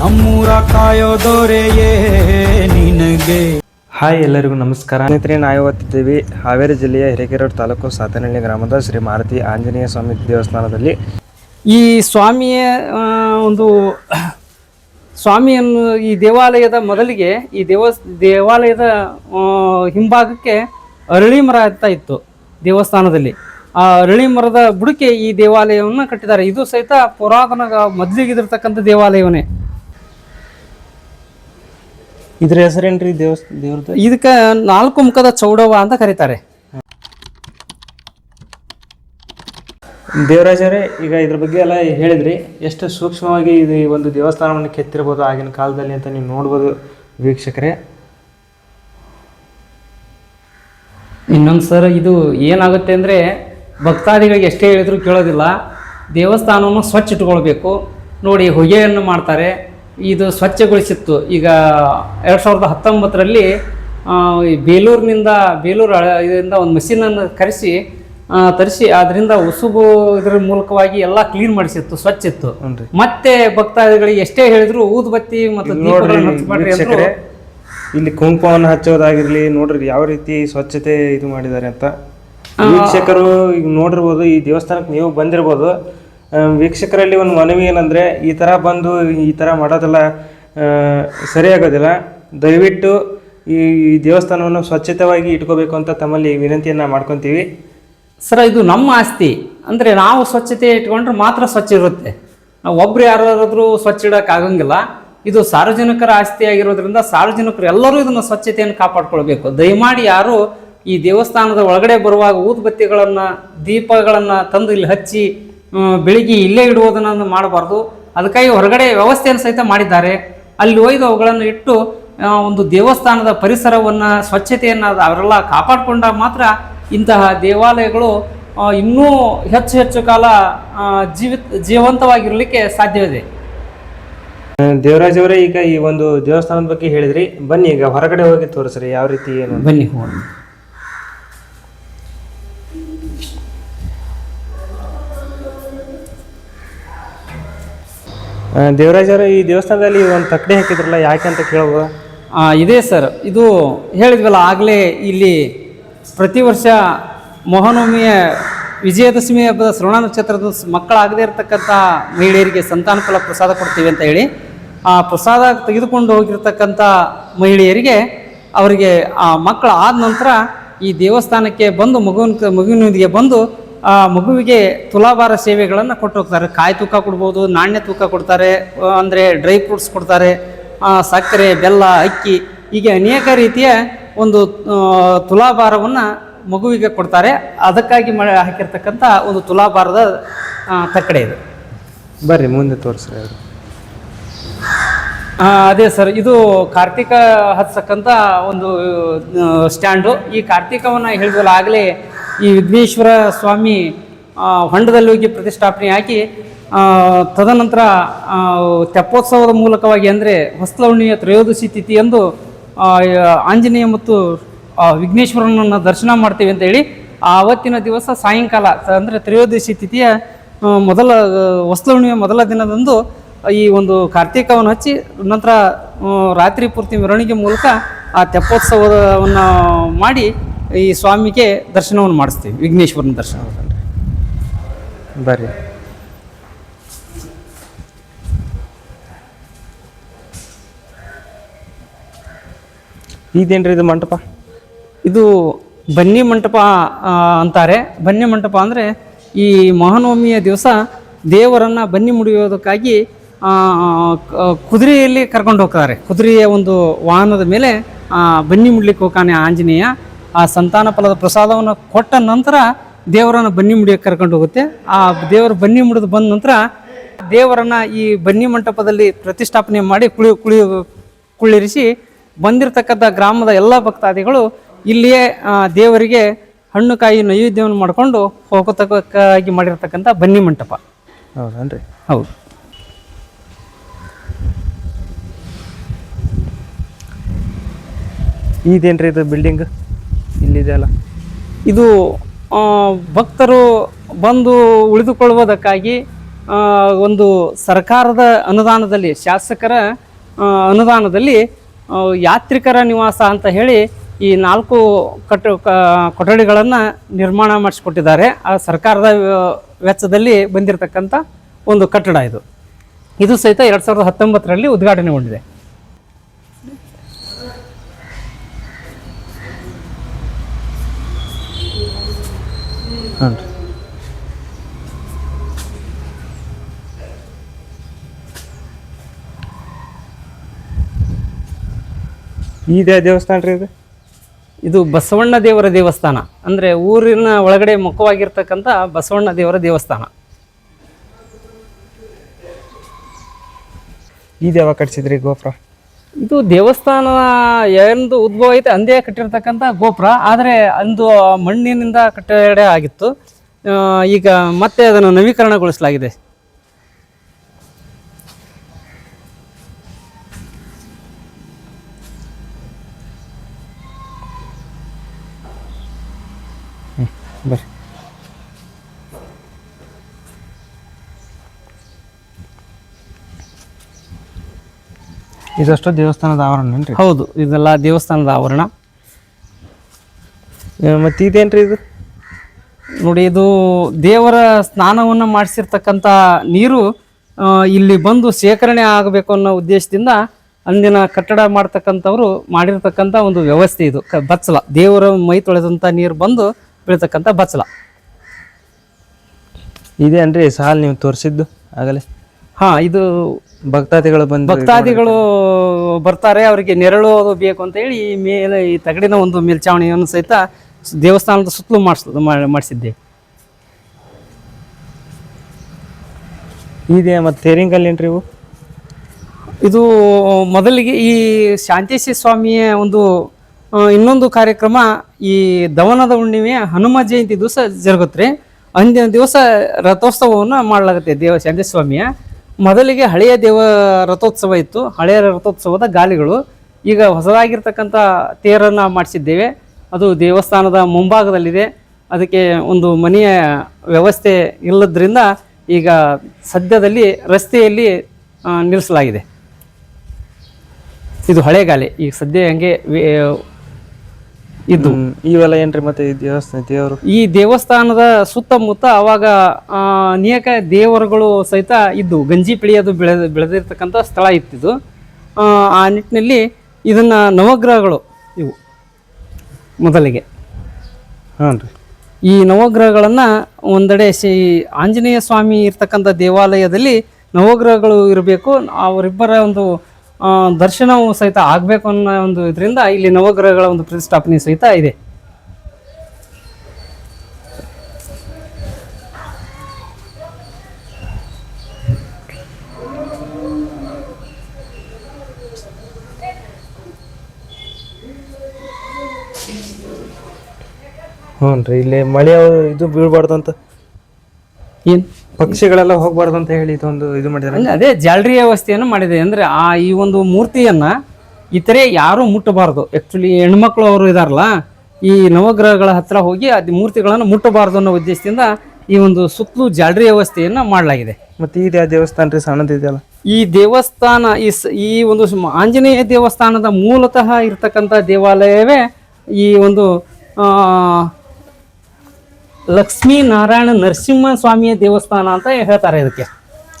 ನಮ್ಮೂರ ಕಾಯೋದೊರೆಯೇ ನಿನಗೆ. ಹಾಯ್ ಎಲ್ಲರಿಗೂ ನಮಸ್ಕಾರ. ಸ್ನೇಹಿತರೆ ನಾವು ಇವತ್ತಿದ್ದೀವಿ ಹಾವೇರಿ ಜಿಲ್ಲೆಯ ಹಿರೇಕೆರೂರು ತಾಲೂಕು ಸಾತನಹಳ್ಳಿ ಗ್ರಾಮದ ಶ್ರೀ ಮಾರುತಿ ಆಂಜನೇಯ ಸ್ವಾಮಿ ದೇವಸ್ಥಾನದಲ್ಲಿ. ಈ ಸ್ವಾಮಿಯ ಆ, ಒಂದು ಸ್ವಾಮಿಯನ್ನು ಈ ದೇವಾಲಯದ ಮೊದಲಿಗೆ ಈ ದೇವ ದೇವಾಲಯದ ಆ, ಹಿಂಭಾಗಕ್ಕೆ ಅರಳಿ ಮರ ಅಂತ ಇತ್ತು ದೇವಸ್ಥಾನದಲ್ಲಿ. ಆ ಅರಳಿ ಮರದ ಬುಡಕ್ಕೆ ಈ ದೇವಾಲಯವನ್ನು ಕಟ್ಟಿದ್ದಾರೆ. ಇದು ಸಹಿತ ಪುರಾತನ ಮೊದಲಿಗಿದಿರ್ತಕ್ಕಂಥ ದೇವಾಲಯವನೇ. ಇದ್ರ ಹೆಸರೇನ್ರಿ ದೇವಸ್ ದೇವ್ರದ್ದು? ಇದಕ್ಕೆ ನಾಲ್ಕು ಮುಖದ ಚೌಡವ ಅಂತ ಕರೀತಾರೆ. ದೇವರಾಜರೇ ಈಗ ಇದ್ರ ಬಗ್ಗೆ ಎಲ್ಲ ಹೇಳಿದ್ರಿ. ಎಷ್ಟು ಸೂಕ್ಷ್ಮವಾಗಿ ಇದು ಈ ಒಂದು ದೇವಸ್ಥಾನವನ್ನು ಕೆತ್ತಿರ್ಬೋದು ಆಗಿನ ಕಾಲದಲ್ಲಿ ಅಂತ ನೀವು ನೋಡ್ಬೋದು ವೀಕ್ಷಕರೇ. ಇನ್ನೊಂದು ಸರ್ ಇದು ಏನಾಗುತ್ತೆ ಅಂದರೆ ಭಕ್ತಾದಿಗಳಿಗೆ ಎಷ್ಟೇ ಹೇಳಿದ್ರು ಕೇಳೋದಿಲ್ಲ. ದೇವಸ್ಥಾನವನ್ನು ಸ್ವಚ್ಛ ಇಟ್ಕೊಳ್ಬೇಕು. ನೋಡಿ ಹೊಗೆಯನ್ನು ಮಾಡ್ತಾರೆ. ಇದು ಸ್ವಚ್ಛಗೊಳಿಸಿತ್ತು. ಈಗ ಎರಡು ಸಾವಿರದ ಹತ್ತೊಂಬತ್ತರಲ್ಲಿ ಈ ಬೇಲೂರಿನಿಂದ ಬೇಲೂರು ಇದರಿಂದ ಒಂದು ಮಷೀನನ್ನು ಕರೆಸಿ ತರಿಸಿ ಅದರಿಂದ ಉಸುಬು ಇದರ ಮೂಲಕವಾಗಿ ಎಲ್ಲ ಕ್ಲೀನ್ ಮಾಡಿಸಿತ್ತು ಸ್ವಚ್ಛ ಇತ್ತು ಮತ್ತೆ ಭಕ್ತಾದಿಗಳಿಗೆ ಎಷ್ಟೇ ಹೇಳಿದ್ರು ಊದುಬತ್ತಿ ಮತ್ತು ಇಲ್ಲಿ ಕುಂಕುಮವನ್ನು ಹಚ್ಚೋದಾಗಿರ್ಲಿ ನೋಡ್ರಿ ಯಾವ ರೀತಿ ಸ್ವಚ್ಛತೆ ಇದು ಮಾಡಿದ್ದಾರೆ ಅಂತ. ವೀಕ್ಷಕರು ಈಗ ನೋಡಿರ್ಬೋದು ಈ ದೇವಸ್ಥಾನಕ್ಕೆ ನೀವು ಬಂದಿರ್ಬೋದು ವೀಕ್ಷಕರಲ್ಲಿ ಒಂದು ಮನವಿ ಏನಂದರೆ, ಈ ಥರ ಬಂದು ಈ ಥರ ಮಾಡೋದೆಲ್ಲ ಸರಿಯಾಗೋದಿಲ್ಲ ದಯವಿಟ್ಟು ಈ ದೇವಸ್ಥಾನವನ್ನು ಸ್ವಚ್ಛತವಾಗಿ ಇಟ್ಕೋಬೇಕು ಅಂತ ತಮ್ಮಲ್ಲಿ ವಿನಂತಿಯನ್ನು ಮಾಡ್ಕೊತೀವಿ. ಸರ್, ಇದು ನಮ್ಮ ಆಸ್ತಿ. ಅಂದರೆ ನಾವು ಸ್ವಚ್ಛತೆ ಇಟ್ಕೊಂಡ್ರೆ ಮಾತ್ರ ಸ್ವಚ್ಛ ಇರುತ್ತೆ. ನಾವು ಒಬ್ರು ಯಾರಾದರೂ ಸ್ವಚ್ಛ ಇಡೋಕ್ಕಾಗಂಗಿಲ್ಲ ಇದು ಸಾರ್ವಜನಿಕರ ಆಸ್ತಿ ಆಗಿರೋದ್ರಿಂದ ಸಾರ್ವಜನಿಕರು ಎಲ್ಲರೂ ಇದನ್ನು ಸ್ವಚ್ಛತೆಯನ್ನು ಕಾಪಾಡ್ಕೊಳ್ಬೇಕು. ದಯಮಾಡಿ ಯಾರು ಈ ದೇವಸ್ಥಾನದ ಒಳಗಡೆ ಬರುವಾಗ ಊದುಬತ್ತಿಗಳನ್ನು, ದೀಪಗಳನ್ನು ತಂದು ಇಲ್ಲಿ ಹಚ್ಚಿ ಬೆಳಿಗ್ಗೆ ಇಲ್ಲೇ ಇಡುವುದನ್ನು ಮಾಡಬಾರ್ದು. ಅದಕ್ಕಾಗಿ ಹೊರಗಡೆ ವ್ಯವಸ್ಥೆಯನ್ನು ಸಹಿತ ಮಾಡಿದ್ದಾರೆ. ಅಲ್ಲಿ ಒಯ್ದು ಅವುಗಳನ್ನು ಇಟ್ಟು ಒಂದು ದೇವಸ್ಥಾನದ ಪರಿಸರವನ್ನು ಸ್ವಚ್ಛತೆಯನ್ನು ಅವರೆಲ್ಲ ಕಾಪಾಡಿಕೊಂಡಾಗ ಮಾತ್ರ ಇಂತಹ ದೇವಾಲಯಗಳು ಇನ್ನೂ ಹೆಚ್ಚು ಹೆಚ್ಚು ಕಾಲ ಜೀವಿತ ಜೀವಂತವಾಗಿರಲಿಕ್ಕೆ ಸಾಧ್ಯವಿದೆ. ದೇವರಾಜ್ ಅವರೇ ಈಗ ಈ ಒಂದು ದೇವಸ್ಥಾನದ ಬಗ್ಗೆ ಹೇಳಿದ್ರಿ. ಬನ್ನಿ ಈಗ ಹೊರಗಡೆ ಹೋಗಿ ತೋರಿಸ್ರಿ. ಯಾವ ರೀತಿ ಏನು ಬನ್ನಿ ಹೋಗೋಣ. ಆ, ದೇವರಾಜ್ ಅವರೇ ಈ ದೇವಸ್ಥಾನದಲ್ಲಿ ಒಂದು ತಕ್ಕಡಿ ಹಾಕಿದ್ರಲ್ಲ ಯಾಕೆ ಅಂತ ಆ, ಇದೆ ಸರ್. ಇದು ಹೇಳಿದ್ವಲ್ಲ ಆಗಲೇ ಇಲ್ಲಿ ಪ್ರತಿ ವರ್ಷ ಮಹಾನವಮಿಯ ವಿಜಯದಶಮಿ ಹಬ್ಬದ ಶ್ರವಣ ನಕ್ಷತ್ರದ ಮಕ್ಕಳಾಗದೇ ಇರತಕ್ಕಂಥ ಮಹಿಳೆಯರಿಗೆ ಸಂತಾನ ಫಲ ಪ್ರಸಾದ ಕೊಡ್ತೀವಿ ಅಂತ ಹೇಳಿ ಆ ಪ್ರಸಾದ ತೆಗೆದುಕೊಂಡು ಹೋಗಿರ್ತಕ್ಕಂಥ ಮಹಿಳೆಯರಿಗೆ ಅವರಿಗೆ ಆ ಮಕ್ಕಳು ಆದ ನಂತರ ಈ ದೇವಸ್ಥಾನಕ್ಕೆ ಬಂದು ಮಗುವಿನ ಮಗುವಿನೊಂದಿಗೆ ಬಂದು ಆ ಮಗುವಿಗೆ ತುಲಾಭಾರ ಸೇವೆಗಳನ್ನು ಕೊಟ್ಟು ಹೋಗ್ತಾರೆ ಕಾಯಿ ತೂಕ ಕೊಡ್ಬೋದು ನಾಣ್ಯ ತೂಕ ಕೊಡ್ತಾರೆ ಅಂದರೆ ಡ್ರೈ ಫ್ರೂಟ್ಸ್ ಕೊಡ್ತಾರೆ ಸಕ್ಕರೆ ಬೆಲ್ಲ ಅಕ್ಕಿ ಹೀಗೆ ಅನೇಕ ರೀತಿಯ ಒಂದು ತುಲಾಭಾರವನ್ನು ಮಗುವಿಗೆ ಕೊಡ್ತಾರೆ. ಅದಕ್ಕಾಗಿ ಮಳೆ ಹಾಕಿರ್ತಕ್ಕಂಥ ಒಂದು ತುಲಾಭಾರದ ತಕ್ಕಡೆ ಇದು. ಬರ್ರಿ ಮುಂದೆ ತೋರಿಸ್ರಿ ಅದೇ ಸರ್ ಇದು ಕಾರ್ತಿಕ ಹತ್ಸಕ್ಕಂಥ ಒಂದು ಸ್ಟ್ಯಾಂಡು. ಈ ಕಾರ್ತಿಕವನ್ನು ಹೇಳಿದ್ವಲ್ಲ ಆಗಲೇ ಈ ವಿಘ್ನೇಶ್ವರ ಸ್ವಾಮಿ ಹೊಂಡದಲ್ಲಿ ಹೋಗಿ ಪ್ರತಿಷ್ಠಾಪನೆ ಹಾಕಿ ತದನಂತರ ತೆಪ್ಪೋತ್ಸವದ ಮೂಲಕವಾಗಿ ಅಂದರೆ ಹೊಸಲವಣಿಯ ತ್ರಯೋದಶಿ ತಿಥಿಯಂದು ಆಂಜನೇಯ ಮತ್ತು ವಿಘ್ನೇಶ್ವರನನ್ನು ದರ್ಶನ ಮಾಡ್ತೀವಿ ಅಂತ ಹೇಳಿ ಆವತ್ತಿನ ದಿವಸ ಸಾಯಂಕಾಲ ಅಂದರೆ ತ್ರಯೋದಶಿ ತಿಥಿಯ ಮೊದಲ ಹೊಸಲವಣಿಯ ಮೊದಲ ದಿನದಂದು ಈ ಒಂದು ಕಾರ್ತೀಕವನ್ನು ಹಚ್ಚಿ, ನಂತರ ರಾತ್ರಿ ಪೂರ್ತಿ ಮೆರವಣಿಗೆ ಮೂಲಕ ಆ ತೆಪ್ಪೋತ್ಸವವನ್ನು ಮಾಡಿ ಈ ಸ್ವಾಮಿಗೆ ದರ್ಶನವನ್ನು ಮಾಡಿಸ್ತೀವಿ ವಿಘ್ನೇಶ್ವರನ ದರ್ಶನ. ಬರ್ರಿ. ಇದೇನ್ರಿ ಇದು ಮಂಟಪ? ಇದು ಬನ್ನಿ ಮಂಟಪ ಅಂತಾರೆ. ಬನ್ನಿ ಮಂಟಪ ಅಂದರೆ ಈ ಮಹಾನವಮಿಯ ದಿವಸ ದೇವರನ್ನು ಬನ್ನಿ ಮುಡಿಯೋದಕ್ಕಾಗಿ ಕುದುರೆಯಲ್ಲಿ ಕರ್ಕೊಂಡು ಹೋಗ್ತಾರೆ. ಕುದುರೆಯ ಒಂದು ವಾಹನದ ಮೇಲೆ ಬನ್ನಿ ಮುಡ್ಲಿಕ್ಕೆ ಹೋಗ್ತಾನೆ ಆಂಜನೇಯ. ಆ ಸಂತಾನ ಫಲದ ಪ್ರಸಾದವನ್ನು ಕೊಟ್ಟ ನಂತರ ದೇವರನ್ನು ಬನ್ನಿ ಮುಡಿಯೋಕೆ ಕರ್ಕೊಂಡು ಹೋಗುತ್ತೆ. ಆ ದೇವರ ಬನ್ನಿ ಮುಡಿದು ಬಂದ ನಂತರ ದೇವರನ್ನ ಈ ಬನ್ನಿ ಮಂಟಪದಲ್ಲಿ ಪ್ರತಿಷ್ಠಾಪನೆ ಮಾಡಿ ಕುಳಿ ಕುಳಿ ಕುಳ್ಳಿರಿಸಿ ಬಂದಿರತಕ್ಕಂಥ ಗ್ರಾಮದ ಎಲ್ಲ ಭಕ್ತಾದಿಗಳು ಇಲ್ಲಿಯೇ ದೇವರಿಗೆ ಹಣ್ಣು ಕಾಯಿ ನೈವೇದ್ಯವನ್ನು ಮಾಡಿಕೊಂಡು ಹೋಗತಕ್ಕಾಗಿ ಮಾಡಿರ್ತಕ್ಕಂಥ ಬನ್ನಿ ಮಂಟಪ. ಹೌದನ್ರಿ? ಹೌದು. ಇದೇನ್ರಿ ಇದು ಬಿಲ್ಡಿಂಗ್ ಇಲ್ಲಿದೆ ಅಲ್ಲ. ಇದು ಭಕ್ತರು ಬಂದು ಉಳಿದುಕೊಳ್ಳುವುದಕ್ಕಾಗಿ ಒಂದು ಸರ್ಕಾರದ ಅನುದಾನದಲ್ಲಿ, ಶಾಸಕರ ಅನುದಾನದಲ್ಲಿ ಯಾತ್ರಿಕರ ನಿವಾಸ ಅಂತ ಹೇಳಿ ಈ ನಾಲ್ಕು ಕಟ್ಟ ಕೊಠಡಿಗಳನ್ನು ನಿರ್ಮಾಣ ಮಾಡಿಸ್ಕೊಟ್ಟಿದ್ದಾರೆ. ಆ ಸರ್ಕಾರದ ವೆಚ್ಚದಲ್ಲಿ ಬಂದಿರತಕ್ಕಂಥ ಒಂದು ಕಟ್ಟಡ ಇದು. ಇದು ಸಹಿತ ಎರಡು ಸಾವಿರದ ಹತ್ತೊಂಬತ್ತರಲ್ಲಿ ಉದ್ಘಾಟನೆಗೊಂಡಿದೆ. ಹಾಂ ರೀ ಇದೇ ದೇವಸ್ಥಾನ ರೀ ಇದು? ಇದು ಬಸವಣ್ಣ ದೇವರ ದೇವಸ್ಥಾನ. ಅಂದರೆ ಊರಿನ ಒಳಗಡೆ ಮುಖವಾಗಿರ್ತಕ್ಕಂಥ ಬಸವಣ್ಣ ದೇವರ ದೇವಸ್ಥಾನ. ಈ ದೇವ ಕಟ್ಸಿದ್ರಿ ಗೋಪುರ. ಇದು ದೇವಸ್ಥಾನ ಎಂದು ಉದ್ಭವ ಐತೆ, ಅಂದೇ ಕಟ್ಟಿರ್ತಕ್ಕಂಥ ಗೋಪುರ. ಆದರೆ ಅಂದು ಮಣ್ಣಿನಿಂದ ಕಟ್ಟಡ ಆಗಿತ್ತು. ಈಗ ಮತ್ತೆ ಅದನ್ನು ನವೀಕರಣಗೊಳಿಸಲಾಗಿದೆ. ಬರ್ರಿ. ಇದಷ್ಟು ದೇವಸ್ಥಾನದ ಆವರಣ ಏನ್ರಿ? ಹೌದು ಇದೆಲ್ಲ ದೇವಸ್ಥಾನದ ಆವರಣ. ಮತ್ತೆ ಇದೇನ್ರಿ ಇದು? ನೋಡಿ ಇದು ದೇವರ ಸ್ನಾನವನ್ನು ಮಾಡಿಸಿರ್ತಕ್ಕಂಥ ನೀರು ಇಲ್ಲಿ ಬಂದು ಶೇಖರಣೆ ಆಗಬೇಕು ಅನ್ನೋ ಉದ್ದೇಶದಿಂದ ಅಂದಿನ ಕಟ್ಟಡ ಮಾಡ್ತಕ್ಕಂಥವ್ರು ಮಾಡಿರ್ತಕ್ಕಂಥ ಒಂದು ವ್ಯವಸ್ಥೆ ಇದು ಕ ಬಚ್ಚಲ. ದೇವರ ಮೈ ತೊಳೆದಂಥ ನೀರು ಬಂದು ಬೀಳ್ತಕ್ಕಂಥ ಬಚ್ಚಲ. ಇದೇನ್ರಿ ಸಾಲ್ ನೀವು ತೋರಿಸಿದ್ದು ಆಗಲೇ? ಹಾಂ ಇದು ಭಕ್ತಾದಿಗಳು ಬಂದು ಭಕ್ತಾದಿಗಳು ಬರ್ತಾರೆ ಅವರಿಗೆ ನೆರಳು ಅದು ಬೇಕು ಅಂತ ಹೇಳಿ ಈ ಮೇಲೆ ಈ ತಗಡಿನ ಒಂದು ಮೇಲ್ಚಾವಣಿಯನ್ನು ಸಹಿತ ದೇವಸ್ಥಾನದ ಸುತ್ತಲೂ ಮಾಡಿಸ್ ಮಾಡಿಸಿದ್ದೆ. ಇದೆ ಮತ್ತೆ ತೇರಿಂಗಲ್ ಏನ್ರಿ ಇವು? ಇದು ಮೊದಲಿಗೆ ಈ ಶಾಂತೇಶಿ ಸ್ವಾಮಿಯ ಒಂದು ಇನ್ನೊಂದು ಕಾರ್ಯಕ್ರಮ ಈ ದವನದ ಹುಣ್ಣಿಮೆ ಹನುಮ ಜಯಂತಿ ದಿವಸ ಜರುಗುತ್ತೆ ಅಂದಿನ ದಿವಸ ರಥೋತ್ಸವವನ್ನು ಮಾಡಲಾಗುತ್ತೆ ದೇವ ಶಾಂತೇಶಿ ಸ್ವಾಮಿಯ. ಮೊದಲಿಗೆ ಹಳೆಯ ದೇವ ರಥೋತ್ಸವ ಇತ್ತು. ಹಳೆಯ ರಥೋತ್ಸವದ ಗಾಲಿಗಳು ಈಗ ಹೊಸದಾಗಿರ್ತಕ್ಕಂಥ ತೇರನ್ನು ಮಾಡಿಸಿದ್ದೇವೆ. ಅದು ದೇವಸ್ಥಾನದ ಮುಂಭಾಗದಲ್ಲಿದೆ. ಅದಕ್ಕೆ ಒಂದು ಮನೆಯ ವ್ಯವಸ್ಥೆ ಇಲ್ಲದ್ರಿಂದ ಈಗ ಸದ್ಯದಲ್ಲಿ ರಸ್ತೆಯಲ್ಲಿ ನಿಲ್ಲಿಸಲಾಗಿದೆ ಇದು ಹಳೆ ಗಾಲಿ ಈಗ ಸದ್ಯ ಹಂಗೆ ಇದ್ದು. ಇವೆಲ್ಲ ಏನ್ರಿ ಮತ್ತೆ ಈ ದೇವಸ್ಥಾನ ದೇವರು? ಈ ದೇವಸ್ಥಾನದ ಸುತ್ತಮುತ್ತ ಅವಾಗ ಅನೇಕ ದೇವರುಗಳು ಸಹಿತ ಇದ್ದು ಗಂಜಿ ಪಿಳಿಯೋದು ಬೆಳೆದ ಬೆಳೆದಿರ್ತಕ್ಕಂಥ ಸ್ಥಳ ಇತ್ತಿದು. ಆ, ನಿಟ್ಟಿನಲ್ಲಿ ಇದನ್ನ ನವಗ್ರಹಗಳು ಇವು ಮೊದಲಿಗೆ. ಹಾಂ ರೀ ಈ ನವಗ್ರಹಗಳನ್ನು ಒಂದೆಡೆ ಶ್ರೀ ಆಂಜನೇಯ ಸ್ವಾಮಿ ಇರ್ತಕ್ಕಂಥ ದೇವಾಲಯದಲ್ಲಿ ನವಗ್ರಹಗಳು ಇರಬೇಕು. ಅವರಿಬ್ಬರ ಒಂದು ದರ್ಶನವು ಸಹಿತ ಆಗಬೇಕು ಅನ್ನೋ ಒಂದು ಇದರಿಂದ ಇಲ್ಲಿ ನವಗ್ರಹಗಳ ಒಂದು ಪ್ರತಿಷ್ಠಾಪನೆ ಸಹಿತ ಇದೆ. ಹ್ಞೂ ರೀ ಇಲ್ಲಿ ಮಳೆ ಇದು ಬೀಳ್ಬಾರ್ದು ಅಂತ ಏನು? ಪಕ್ಷಿಗಳೆಲ್ಲ ಹೋಗ್ಬಾರ್ದು ಅಂತ ಹೇಳಿ ಇದೊಂದು ಇದು ಮಾಡಿದಾರೆ? ಅಂದ್ರೆ ಅದೇ ಜಾಲರಿ ವ್ಯವಸ್ಥೆಯನ್ನು ಮಾಡಿದೆ. ಅಂದ್ರೆ ಆ ಈ ಒಂದು ಮೂರ್ತಿಯನ್ನ ಇತರೆ ಯಾರು ಮುಟ್ಟಬಾರ್ದು. ಆಕ್ಚುಲಿ ಹೆಣ್ಮಕ್ಳು ಅವರು ಇದಾರಲ್ಲ ಈ ನವಗ್ರಹಗಳ ಹತ್ರ ಹೋಗಿ ಅದು ಮೂರ್ತಿಗಳನ್ನು ಮುಟ್ಟಬಾರ್ದು ಅನ್ನೋ ಉದ್ದೇಶದಿಂದ ಈ ಒಂದು ಸುತ್ತಲೂ ಜಾಲರಿ ವ್ಯವಸ್ಥೆಯನ್ನು ಮಾಡಲಾಗಿದೆ. ಮತ್ತೆ ಇದು ದೇವಸ್ಥಾನ ರೀ ಸಣ್ಣದಿದೆಯಲ್ಲ ಈ ದೇವಸ್ಥಾನ ಈ ಸ- ಈ ಒಂದು ಸ್ಮ- ಆಂಜನೇಯ ದೇವಸ್ಥಾನದ ಮೂಲತಃ ಇರ್ತಕ್ಕಂಥ ದೇವಾಲಯವೇ ಈ ಒಂದು ಆ, ಲಕ್ಷ್ಮೀ ನಾರಾಯಣ ನರಸಿಂಹ ಸ್ವಾಮಿಯ ದೇವಸ್ಥಾನ ಅಂತ ಹೇಳ್ತಾರೆ ಇದಕ್ಕೆ.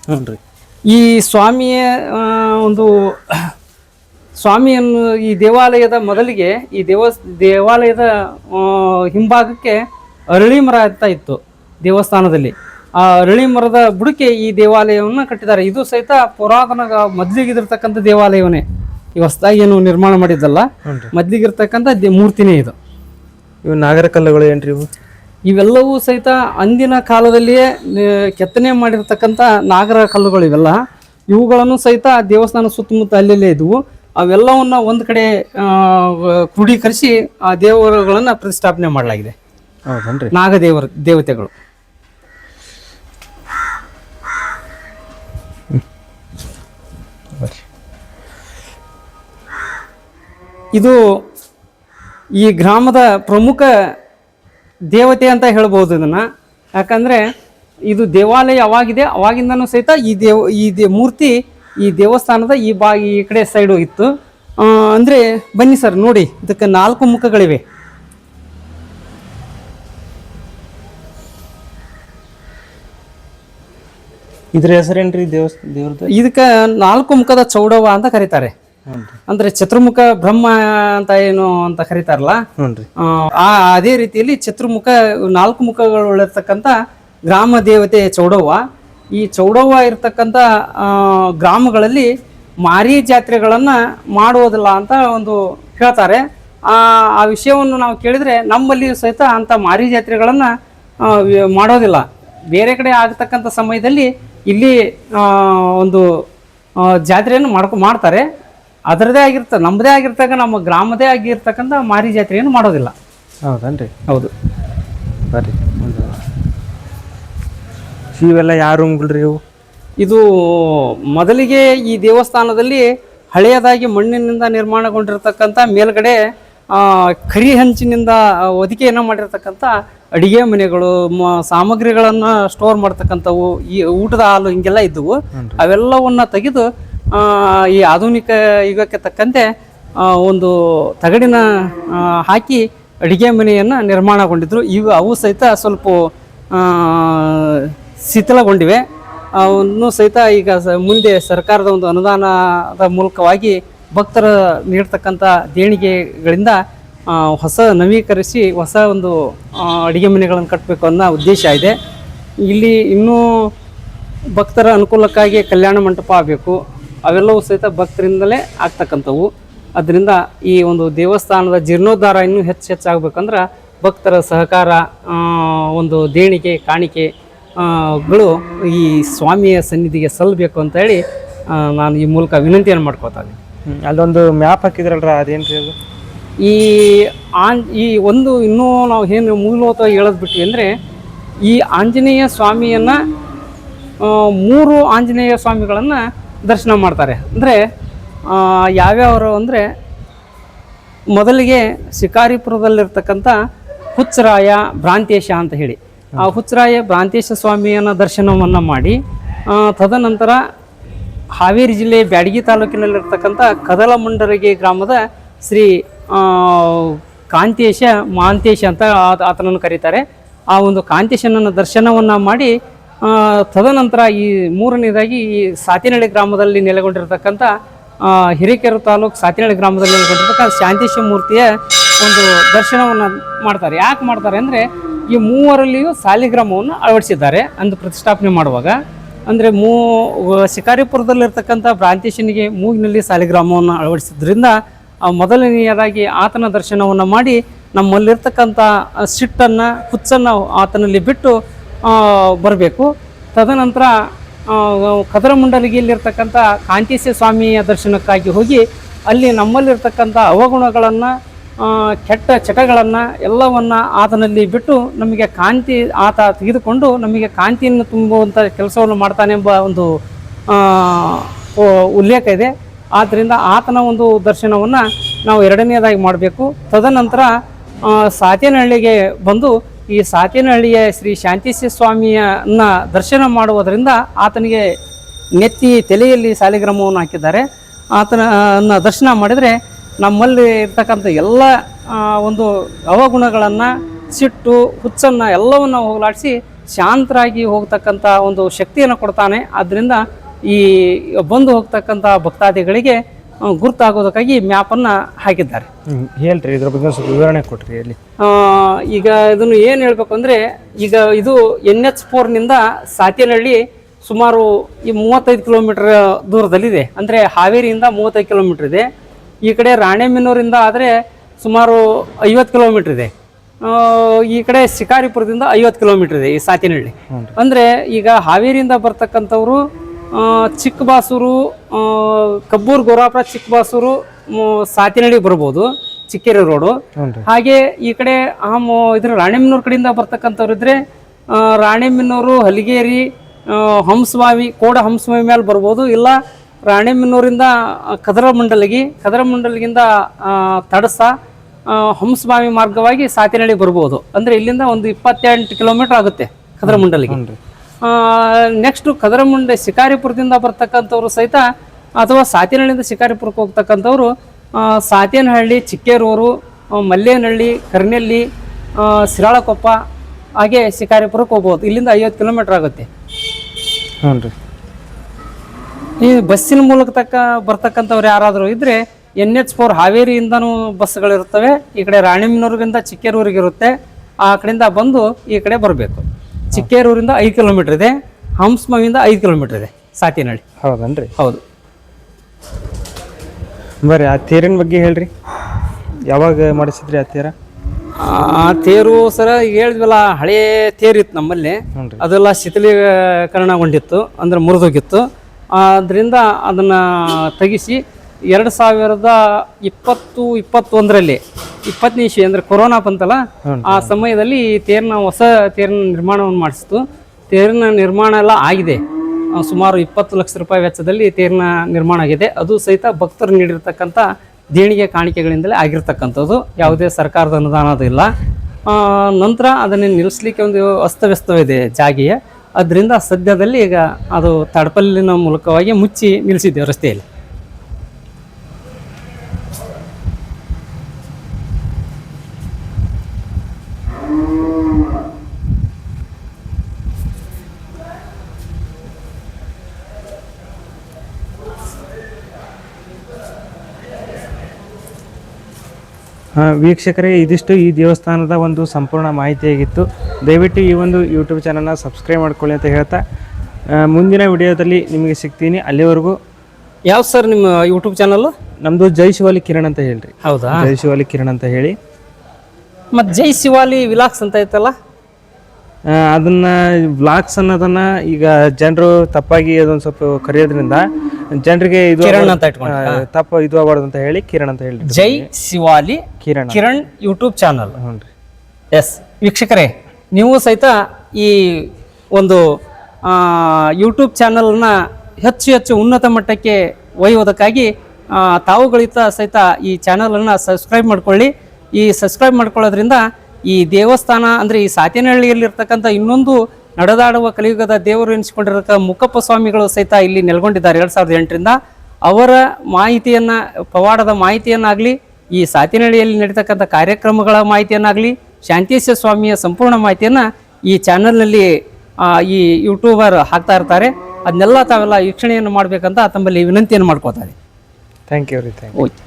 ಹ್ಞೂ ರೀ ಈ ಸ್ವಾಮಿಯ ಒಂದು ಸ್ವಾಮಿಯನ್ನು ಈ ದೇವಾಲಯದ ಮೊದಲಿಗೆ ಈ ದೇವ ದೇವಾಲಯದ ಹಿಂಭಾಗಕ್ಕೆ ಅರಳಿ ಮರ ಅಂತ ಇತ್ತು ದೇವಸ್ಥಾನದಲ್ಲಿ. ಆ ಅರಳಿ ಮರದ ಬುಡಕ್ಕೆ ಈ ದೇವಾಲಯವನ್ನು ಕಟ್ಟಿದ್ದಾರೆ. ಇದು ಸಹಿತ ಪುರಾತನ ಮೊದಲಿಗಿರ್ತಕ್ಕಂಥ ದೇವಾಲಯವನ್ನೇ ಈ ಹೊಸದಾಗಿ ಏನು ನಿರ್ಮಾಣ ಮಾಡಿದ್ದಲ್ಲ. ಮೊದಲಿಗಿರ್ತಕ್ಕಂಥ ಮೂರ್ತಿನೇ ಇದು. ಇವು ನಾಗರ ಕಲ್ಲುಗಳು ಏನ್ರಿ ಇವು? ಇವೆಲ್ಲವೂ ಸಹಿತ ಅಂದಿನ ಕಾಲದಲ್ಲಿಯೇ ಕೆತ್ತನೆ ಮಾಡಿರ್ತಕ್ಕಂಥ ನಾಗರ ಕಲ್ಲುಗಳು ಇವೆಲ್ಲ. ಇವುಗಳನ್ನು ಸಹಿತ ದೇವಸ್ಥಾನ ಸುತ್ತಮುತ್ತ ಅಲ್ಲಲ್ಲೇ ಇದ್ವು. ಅವೆಲ್ಲವನ್ನ ಒಂದು ಕಡೆ ಕ್ರೋಢೀಕರಿಸಿ ಆ ದೇವರುಗಳನ್ನು ಪ್ರತಿಷ್ಠಾಪನೆ ಮಾಡಲಾಗಿದೆ. ನಾಗದೇವರ ದೇವತೆಗಳು. ಇದು ಈ ಗ್ರಾಮದ ಪ್ರಮುಖ ದೇವತೆ ಅಂತ ಹೇಳ್ಬೋದು ಇದನ್ನ. ಯಾಕಂದ್ರೆ ಇದು ದೇವಾಲಯ ಅವಾಗಿದೆ ಅವಾಗಿಂದನೂ ಸಹಿತ ಈ ದೇವ ಈ ದೇ ಮೂರ್ತಿ ಈ ದೇವಸ್ಥಾನದ ಈ ಬಾ ಈ ಕಡೆ ಸೈಡು ಇತ್ತು ಅಂದ್ರೆ ಬನ್ನಿ ಸರ್ ನೋಡಿ ಇದಕ್ಕೆ ನಾಲ್ಕು ಮುಖಗಳಿವೆ. ಇದ್ರ ಹೆಸರೇನ್ರಿ ದೇವಸ್ ದೇವ್ರದ್ದು? ಇದಕ್ಕೆ ನಾಲ್ಕು ಮುಖದ ಚೌಡವ ಅಂತ ಕರೀತಾರೆ. ಅಂದ್ರೆ ಚತುರ್ಮುಖ ಬ್ರಹ್ಮ ಅಂತ ಏನು ಅಂತ ಕರೀತಾರಲ್ಲ ಆ, ಅದೇ ರೀತಿಯಲ್ಲಿ ಚತುರ್ಮುಖ ನಾಲ್ಕು ಮುಖಗಳು ಮುಖಗಳಿರ್ತಕ್ಕಂಥ ಗ್ರಾಮ ದೇವತೆ ಚೌಡವ್ವ. ಈ ಚೌಡವ್ವ ಇರ್ತಕ್ಕಂಥ ಗ್ರಾಮಗಳಲ್ಲಿ ಮಾರಿ ಜಾತ್ರೆಗಳನ್ನು ಮಾಡುವುದಿಲ್ಲ ಅಂತ ಒಂದು ಹೇಳ್ತಾರೆ. ಆ ಆ ವಿಷಯವನ್ನು ನಾವು ಕೇಳಿದರೆ ನಮ್ಮಲ್ಲಿ ಸಹಿತ ಅಂಥ ಮಾರಿ ಜಾತ್ರೆಗಳನ್ನು ಮಾಡೋದಿಲ್ಲ. ಬೇರೆ ಕಡೆ ಆಗತಕ್ಕಂಥ ಸಮಯದಲ್ಲಿ ಇಲ್ಲಿ ಒಂದು ಜಾತ್ರೆಯನ್ನು ಮಾಡ್ಕೊ ಮಾಡ್ತಾರೆ. ಅದರದೇ ಆಗಿರ್ತ ನಮ್ಮದೇ ಆಗಿರ್ತಕ್ಕ ನಮ್ಮ ಗ್ರಾಮದೇ ಆಗಿರ್ತಕ್ಕಂಥ ಮಾರಿ ಜಾತ್ರೆಯನ್ನು ಮಾಡೋದಿಲ್ಲ. ಹೌದನ್ರಿ? ಹೌದು. ಬರ್ರಿ. ಇವೆಲ್ಲ ಯಾರು ರೂಮ್ಗಳ್ರಿ ಇವು? ಇದು ಮೊದಲಿಗೆ ಈ ದೇವಸ್ಥಾನದಲ್ಲಿ ಹಳೆಯದಾಗಿ ಮಣ್ಣಿನಿಂದ ನಿರ್ಮಾಣಗೊಂಡಿರ್ತಕ್ಕಂಥ ಮೇಲ್ಗಡೆ ಕರಿ ಹಂಚಿನಿಂದ ಹೊದಿಕೆಯನ್ನು ಮಾಡಿರ್ತಕ್ಕಂಥ ಅಡಿಗೆ ಮನೆಗಳು ಮ ಸಾಮಗ್ರಿಗಳನ್ನು ಸ್ಟೋರ್ ಮಾಡ್ತಕ್ಕಂಥವು ಈ ಊಟದ ಹಾಲು ಹಿಂಗೆಲ್ಲ ಇದ್ದವು. ಅವೆಲ್ಲವನ್ನ ತೆಗೆದು ಈ ಆಧುನಿಕ ಯುಗಕ್ಕೆ ತಕ್ಕಂತೆ ಒಂದು ತಗಡಿನ ಹಾಕಿ ಅಡಿಗೆ ಮನೆಯನ್ನು ನಿರ್ಮಾಣಗೊಂಡಿದ್ರು. ಈಗ ಅವು ಸಹಿತ ಸ್ವಲ್ಪ ಶಿಥಿಲಗೊಂಡಿವೆ. ಅವನ್ನು ಸಹಿತ ಈಗ ಮುಂದೆ ಸರ್ಕಾರದ ಒಂದು ಅನುದಾನದ ಮೂಲಕವಾಗಿ ಭಕ್ತರ ನೀಡ್ತಕ್ಕಂಥ ದೇಣಿಗೆಗಳಿಂದ ಹೊಸ ನವೀಕರಿಸಿ ಹೊಸ ಒಂದು ಅಡಿಗೆ ಮನೆಗಳನ್ನು ಕಟ್ಟಬೇಕು ಅನ್ನೋ ಉದ್ದೇಶ ಇದೆ. ಇಲ್ಲಿ ಇನ್ನೂ ಭಕ್ತರ ಅನುಕೂಲಕ್ಕಾಗಿ ಕಲ್ಯಾಣ ಮಂಟಪ ಆಗಬೇಕು. ಅವೆಲ್ಲವೂ ಸಹಿತ ಭಕ್ತರಿಂದಲೇ ಆಗ್ತಕ್ಕಂಥವು ಅದರಿಂದ ಈ ಒಂದು ದೇವಸ್ಥಾನದ ಜೀರ್ಣೋದ್ಧಾರ ಇನ್ನೂ ಹೆಚ್ಚು ಹೆಚ್ಚಾಗಬೇಕಂದ್ರೆ ಭಕ್ತರ ಸಹಕಾರ ಒಂದು ದೇಣಿಗೆ ಕಾಣಿಕೆ ಗಳು ಈ ಸ್ವಾಮಿಯ ಸನ್ನಿಧಿಗೆ ಸಲ್ಲಬೇಕು ಅಂತ ಹೇಳಿ ನಾನು ಈ ಮೂಲಕ ವಿನಂತಿಯನ್ನು ಮಾಡ್ಕೋತಾ ಇದ್ದೀನಿ. ಅಲ್ಲೊಂದು ಮ್ಯಾಪ್ ಹಾಕಿದ್ರಲ್ರ ಅದೇನು ಅದು ಈ ಆನ್ ಈ ಒಂದು ಇನ್ನೂ ನಾವು ಏನು ಮೂಲಭೂತವಾಗಿ ಹೇಳೋದು ಬಿಟ್ವಿ ಅಂದರೆ ಈ ಆಂಜನೇಯ ಸ್ವಾಮಿಯನ್ನು ಮೂರು ಆಂಜನೇಯ ಸ್ವಾಮಿಗಳನ್ನು ದರ್ಶನ ಮಾಡ್ತಾರೆ. ಅಂದರೆ ಯಾವ್ಯಾವರು ಅಂದರೆ, ಮೊದಲಿಗೆ ಶಿಕಾರಿಪುರದಲ್ಲಿರ್ತಕ್ಕಂಥ ಹುಚ್ಚರಾಯ ಭ್ರಾಂತೇಶ ಅಂತ ಹೇಳಿ. ಆ ಹುಚ್ಚರಾಯ ಭ್ರಾಂತೇಶ ಸ್ವಾಮಿಯನ್ನು ದರ್ಶನವನ್ನು ಮಾಡಿ ತದನಂತರ ಹಾವೇರಿ ಜಿಲ್ಲೆ ಬ್ಯಾಡಗಿ ತಾಲೂಕಿನಲ್ಲಿರ್ತಕ್ಕಂಥ ಕದಲಮುಂಡರಗಿ ಗ್ರಾಮದ ಶ್ರೀ ಕಾಂತೇಶ ಮಾಂತೇಶ ಅಂತ ಆತ- ಆತನನ್ನು ಕರೀತಾರೆ. ಆ ಒಂದು ಕಾಂತೇಶನನ್ನು ದರ್ಶನವನ್ನು ಮಾಡಿ ತದನಂತರ ಈ ಮೂರನೇದಾಗಿ ಈ ಸಾತಿನಹಳ್ಳಿ ಗ್ರಾಮದಲ್ಲಿ ನೆಲೆಗೊಂಡಿರ್ತಕ್ಕಂಥ ಹಿರೇಕೆರೆ ತಾಲೂಕು ಸಾತಿನಹಳ್ಳಿ ಗ್ರಾಮದಲ್ಲಿ ನೆಲೆಗೊಂಡಿರ್ತಕ್ಕಂಥ ಶಾಂತೇಶ ಮೂರ್ತಿಯ ಒಂದು ದರ್ಶನವನ್ನು ಮಾಡ್ತಾರೆ. ಯಾಕೆ ಮಾಡ್ತಾರೆ ಅಂದರೆ ಈ ಮೂವರಲ್ಲಿಯೂ ಸಾಲಿಗ್ರಾಮವನ್ನು ಅಳವಡಿಸಿದ್ದಾರೆ ಅಂದು ಪ್ರತಿಷ್ಠಾಪನೆ ಮಾಡುವಾಗ. ಅಂದರೆ ಮೂ ಶಿಕಾರಿಪುರದಲ್ಲಿರ್ತಕ್ಕಂಥ ಪ್ರಾಂತೇಶನಿಗೆ ಮೂಗಿನಲ್ಲಿ ಸಾಲಿಗ್ರಾಮವನ್ನು ಅಳವಡಿಸಿದ್ರಿಂದ ಮೊದಲನೆಯದಾಗಿ ಆತನ ದರ್ಶನವನ್ನು ಮಾಡಿ ನಮ್ಮಲ್ಲಿರ್ತಕ್ಕಂಥ ಸಿಟ್ಟನ್ನು ಹುಚ್ಚನ್ನು ಆತನಲ್ಲಿ ಬಿಟ್ಟು ಬರಬೇಕು. ತದನಂತರ ಕದರಮುಂಡಲಗಿಯಲ್ಲಿರ್ತಕ್ಕಂಥ ಕದರಮಂಡಲಿಗೆಯಲ್ಲಿರ್ತಕ್ಕಂಥ ಕಾಂತೇಶ ಸ್ವಾಮಿಯ ದರ್ಶನಕ್ಕಾಗಿ ಹೋಗಿ ಅಲ್ಲಿ ನಮ್ಮಲ್ಲಿರ್ತಕ್ಕಂಥ ಅವಗುಣಗಳನ್ನು ಕೆಟ್ಟ ಚಟಗಳನ್ನು ಎಲ್ಲವನ್ನು ಆತನಲ್ಲಿ ಬಿಟ್ಟು ನಮಗೆ ಕಾಂತಿ, ಆತ ತೆಗೆದುಕೊಂಡು ನಮಗೆ ಕಾಂತಿಯನ್ನು ತುಂಬುವಂಥ ಕೆಲಸವನ್ನು ಮಾಡ್ತಾನೆಂಬ ಒಂದು ಉಲ್ಲೇಖ ಇದೆ. ಆದ್ದರಿಂದ ಆತನ ಒಂದು ದರ್ಶನವನ್ನು ನಾವು ಎರಡನೆಯದಾಗಿ ಮಾಡಬೇಕು. ತದನಂತರ ಸಾತೇನಹಳ್ಳಿಗೆ ಬಂದು ಈ ಸಾತೇನಹಳ್ಳಿಯ ಶ್ರೀ ಶಾಂತಿಸಿ ಸ್ವಾಮಿಯನ್ನ ದರ್ಶನ ಮಾಡುವುದರಿಂದ ಆತನಿಗೆ ನೆತ್ತಿ ತಲೆಯಲ್ಲಿ ಸಾಲಿಗ್ರಾಮವನ್ನು ಹಾಕಿದ್ದಾರೆ. ಆತನ ದರ್ಶನ ಮಾಡಿದರೆ ನಮ್ಮಲ್ಲಿ ಇರ್ತಕ್ಕಂಥ ಎಲ್ಲ ಒಂದು ಅವಗುಣಗಳನ್ನು, ಸಿಟ್ಟು, ಹುಚ್ಚನ್ನು ಎಲ್ಲವನ್ನು ಹೋಗಲಾಡಿಸಿ ಶಾಂತರಾಗಿ ಹೋಗ್ತಕ್ಕಂಥ ಒಂದು ಶಕ್ತಿಯನ್ನು ಕೊಡ್ತಾನೆ. ಆದ್ದರಿಂದ ಈ ಬಂದು ಹೋಗ್ತಕ್ಕಂಥ ಭಕ್ತಾದಿಗಳಿಗೆ ಗುರುತಾಗೋದಕ್ಕಾಗಿ ಮ್ಯಾಪನ್ನು ಹಾಕಿದ್ದಾರೆ. ಹೇಳ್ರಿ ಇದ್ರ ಬಗ್ಗೆ ಸ್ವಲ್ಪ ವಿವರಣೆ ಕೊಟ್ರಿ ಇಲ್ಲಿ ಈಗ ಇದನ್ನು ಏನು ಹೇಳಬೇಕು ಅಂದರೆ ಈಗ ಇದು ಎನ್ ಎಚ್ ಫೋರ್ನಿಂದ ಸಾತೇನಹಳ್ಳಿ ಸುಮಾರು ಈ ಮೂವತ್ತೈದು ಕಿಲೋಮೀಟರ್ ದೂರದಲ್ಲಿದೆ. ಅಂದರೆ ಹಾವೇರಿಯಿಂದ ಮೂವತ್ತೈದು ಕಿಲೋಮೀಟರ್ ಇದೆ. ಈ ಕಡೆ ರಾಣೆಬೆನ್ನೂರಿಂದ ಆದರೆ ಸುಮಾರು ಐವತ್ತು ಕಿಲೋಮೀಟರ್ ಇದೆ. ಈ ಕಡೆ ಶಿಕಾರಿಪುರದಿಂದ ಐವತ್ತು ಕಿಲೋಮೀಟರ್ ಇದೆ ಈ ಸಾತೇನಹಳ್ಳಿ. ಅಂದರೆ ಈಗ ಹಾವೇರಿಯಿಂದ ಬರ್ತಕ್ಕಂಥವ್ರು ಚಿಕ್ಕಬಾಸೂರು ಕಬ್ಬೂರ್ ಗೋರಾಪುರ ಚಿಕ್ಕಬಾಸೂರು ಸಾತೇನಹಳ್ಳಿ ಬರ್ಬೋದು ಚಿಕ್ಕೇರಿ ರೋಡು. ಹಾಗೆ ಈ ಕಡೆ ಆಮ್ ಇದ್ರ ರಾಣೆಮ್ನೂರ್ ಕಡೆಯಿಂದ ಬರ್ತಕ್ಕಂಥವ್ರು ಇದ್ರೆ ಆ, ಹಲಗೇರಿ ಹಂಸ್ವಾಮಿ ಕೋಡ ಹಂಸವಾಮಿ ಮೇಲೆ ಬರ್ಬೋದು. ಇಲ್ಲ ರಾಣೆಬೆನ್ನೂರಿಂದ ಕದರ ಕದರಮಂಡಲಿಗೆ ಕದರಮಂಡಲಿಗಿಂದ ಮಂಡಲಗಿಂದ ತಡಸ ಹಂಸ್ವಾಮಿ ಮಾರ್ಗವಾಗಿ ಸಾತಿನಹಳ್ಳಿ ಬರ್ಬೋದು. ಅಂದರೆ ಇಲ್ಲಿಂದ ಒಂದು ಇಪ್ಪತ್ತೆಂಟು ಕಿಲೋಮೀಟರ್ ಆಗುತ್ತೆ ಕದರಮಂಡಲಿಗೆ ನೆಕ್ಸ್ಟು ಕದರಮುಂಡೆ ಶಿಕಾರಿಪುರದಿಂದ ಬರ್ತಕ್ಕಂಥವ್ರು ಸಹಿತ ಅಥವಾ ಸಾತೇನಹಳ್ಳಿಯಿಂದ ಶಿಕಾರಿಪುರಕ್ಕೆ ಹೋಗ್ತಕ್ಕಂಥವ್ರು ಸಾತೇನಹಳ್ಳಿ ಚಿಕ್ಕೇರೂರು ಮಲ್ಲೇನಹಳ್ಳಿ ಕರ್ನೆಲ್ಲಿ ಶಿರಾಳಕೊಪ್ಪ ಹಾಗೆ ಶಿಕಾರಿಪುರಕ್ಕೆ ಹೋಗ್ಬೋದು. ಇಲ್ಲಿಂದ ಐವತ್ತು ಕಿಲೋಮೀಟ್ರ್ ಆಗುತ್ತೆ. ಹ್ಞೂ ರೀ ಈ ಬಸ್ಸಿನ ಮೂಲಕ ತಕ್ಕ ಬರ್ತಕ್ಕಂಥವ್ರು ಯಾರಾದರೂ ಇದ್ದರೆ ಎನ್ ಎಚ್ ಫೋರ್ ಹಾವೇರಿಯಿಂದನೂ ಬಸ್ಗಳಿರುತ್ತವೆ ಈ ಕಡೆ ರಾಣಿಮನೂರಿಗಿಂತ ಚಿಕ್ಕೇರೂರಿಗಿರುತ್ತೆ ಆ ಕಡೆಯಿಂದ ಬಂದು ಈ ಕಡೆ ಬರಬೇಕು. ಚಿಕ್ಕೇರೂರಿಂದ ಐದು ಕಿಲೋಮೀಟರ್ ಇದೆ ಹಂಸ್ಮವಿಂದ ಐದು ಕಿಲೋಮೀಟರ್ ಇದೆ ಸಾತಿನಹಳ್ಳಿ. ಹೌದನ್ರಿ? ಹೌದು. ಬರ್ರಿ ಆ ತೇರಿನ ಬಗ್ಗೆ ಹೇಳ್ರಿ. ಯಾವಾಗ ಮಾಡಿಸಿದ್ರಿ ಆ ತೇರ? ಆ ತೇರು ಸರ ಈಗ ಹೇಳಿದ್ವಲ್ಲ ಹಳೇ ತೇರಿತ್ತು ನಮ್ಮಲ್ಲಿ. ಅದೆಲ್ಲ ಶಿಥಿಲೀಕರಣಗೊಂಡಿತ್ತು ಅಂದ್ರೆ ಮುರಿದೋಗಿತ್ತು. ಅದರಿಂದ ಅದನ್ನು ತೆಗಿಸಿ ಎರಡು ಸಾವಿರದ ಇಪ್ಪತ್ತು ಇಪ್ಪತ್ತೊಂದರಲ್ಲಿ ಇಪ್ಪತ್ತನೇ ಇಶ್ವಿ ಅಂದರೆ ಕೊರೋನಾ ಬಂತಲ್ಲ ಆ ಸಮಯದಲ್ಲಿ ಈ ತೇರಿನ ಹೊಸ ತೇರಿನ ನಿರ್ಮಾಣವನ್ನು ಮಾಡಿಸಿತು ತೇರಿನ ನಿರ್ಮಾಣ ಎಲ್ಲ ಆಗಿದೆ. ಸುಮಾರು ಇಪ್ಪತ್ತು ಲಕ್ಷ ರೂಪಾಯಿ ವೆಚ್ಚದಲ್ಲಿ ತೇರಿನ ನಿರ್ಮಾಣ ಆಗಿದೆ. ಅದು ಸಹಿತ ಭಕ್ತರು ನೀಡಿರ್ತಕ್ಕಂಥ ದೇಣಿಗೆ ಕಾಣಿಕೆಗಳಿಂದಲೇ ಆಗಿರ್ತಕ್ಕಂಥದ್ದು. ಯಾವುದೇ ಸರ್ಕಾರದ ಅನುದಾನ ಅದು ಇಲ್ಲ. ನಂತರ ಅದನ್ನು ನಿಲ್ಲಿಸಲಿಕ್ಕೆ ಒಂದು ಅಸ್ತವ್ಯಸ್ತವಿದೆ ಜಾಗಿಯ. ಅದರಿಂದ ಸದ್ಯದಲ್ಲಿ ಈಗ ಅದು ತಡಪಲ್ಲಿನ ಮೂಲಕವಾಗಿ ಮುಚ್ಚಿ ನಿಲ್ಲಿಸಿದ್ದೇವೆ ರಸ್ತೆಯಲ್ಲಿ. ವೀಕ್ಷಕರೇ ಇದಿಷ್ಟು ಈ ದೇವಸ್ಥಾನದ ಒಂದು ಸಂಪೂರ್ಣ ಮಾಹಿತಿಯಾಗಿತ್ತು. ದಯವಿಟ್ಟು ಈ ಒಂದು ಯೂಟ್ಯೂಬ್ ಚಾನಲ್ನ ಸಬ್ಸ್ಕ್ರೈಬ್ ಮಾಡ್ಕೊಳ್ಳಿ ಅಂತ ಹೇಳ್ತಾ ಮುಂದಿನ ವಿಡಿಯೋದಲ್ಲಿ ನಿಮಗೆ ಸಿಗ್ತೀನಿ ಅಲ್ಲಿವರೆಗೂ. ಯಾವ ಸರ್ ನಿಮ್ಮ ಯೂಟ್ಯೂಬ್ ಚಾನಲ್ಲು ನಮ್ಮದು ಜೈ ಶಿವಾಲಿ ಕಿರಣ್ ಅಂತ ಹೇಳ್ರಿ. ಹೌದಾ? ಜೈ ಶಿವಾಲಿ ಕಿರಣ್ ಅಂತ ಹೇಳಿ. ಮತ್ತು ಜೈ ಶಿವಾಲಿ ವಿಲಾಕ್ಸ್ ಅಂತ ಐತಲ್ಲ? ಆ, ಅದನ್ನ ವ್ಲಾಗ್ಸ್ ಅನ್ನೋದನ್ನ ಈಗ ಜನರು ತಪ್ಪಾಗಿ ಅದೊಂದು ಸ್ವಲ್ಪ ಕರೆಯೋದ್ರಿಂದ ಜನರಿಗೆ ಇದು ಕಿರಣ್ ಅಂತ ಇಟ್ಕೊಂಡು ತಪ್ಪು ಇದು ಆಗಬಾರ್ದು ಅಂತ ಹೇಳಿ ಕಿರಣ್ ಅಂತ ಹೇಳಿ ಜೈ ಶಿವಾಲಿ ಕಿರಣ್ ಕಿರಣ್ ಯೂಟ್ಯೂಬ್ ಚಾನಲ್ ಎಸ್ ವೀಕ್ಷಕರೇ ನೀವು ಸಹಿತ ಈ ಒಂದು ಯೂಟ್ಯೂಬ್ ಚಾನಲ್ನ ಹೆಚ್ಚು ಹೆಚ್ಚು ಉನ್ನತ ಮಟ್ಟಕ್ಕೆ ಒಯ್ಯುವುದಕ್ಕಾಗಿ ತಾವುಗಳಿತ ಸಹಿತ ಈ ಚಾನಲನ್ನು ಸಬ್ಸ್ಕ್ರೈಬ್ ಮಾಡ್ಕೊಳ್ಳಿ. ಈ ಸಬ್ಸ್ಕ್ರೈಬ್ ಮಾಡ್ಕೊಳ್ಳೋದ್ರಿಂದ ಈ ದೇವಸ್ಥಾನ ಅಂದರೆ ಈ ಸಾತೇನಹಳ್ಳಿಯಲ್ಲಿರ್ತಕ್ಕಂಥ ಇನ್ನೊಂದು ನಡೆದಾಡುವ ಕಲಿಯುಗದ ದೇವರು ಎನಿಸಿಕೊಂಡಿರತಕ್ಕ ಮುಕ್ಕಪ್ಪ ಸ್ವಾಮಿಗಳು ಸಹಿತ ಇಲ್ಲಿ ನೆಲೆಗೊಂಡಿದ್ದಾರೆ. ಎರಡು ಸಾವಿರದ ಎಂಟರಿಂದ ಅವರ ಮಾಹಿತಿಯನ್ನು ಪವಾಡದ ಮಾಹಿತಿಯನ್ನಾಗಲಿ ಈ ಸಾತಿನಳ್ಳಿಯಲ್ಲಿ ನಡೀತಕ್ಕಂಥ ಕಾರ್ಯಕ್ರಮಗಳ ಮಾಹಿತಿಯನ್ನಾಗಲಿ ಶಾಂತೇಶ್ವರ ಸ್ವಾಮಿಯ ಸಂಪೂರ್ಣ ಮಾಹಿತಿಯನ್ನು ಈ ಚಾನಲ್ನಲ್ಲಿ ಈ ಯೂಟ್ಯೂಬರ್ ಹಾಕ್ತಾ ಇರ್ತಾರೆ. ಅದನ್ನೆಲ್ಲ ತಾವೆಲ್ಲ ವೀಕ್ಷಣೆಯನ್ನು ಮಾಡಬೇಕಂತ ತಮ್ಮಲ್ಲಿ ವಿನಂತಿಯನ್ನು ಮಾಡ್ಕೋತಾರೆ ಥ್ಯಾಂಕ್ ಯು ರೀ ಥ್ಯಾಂಕ್ ಓಕೆ.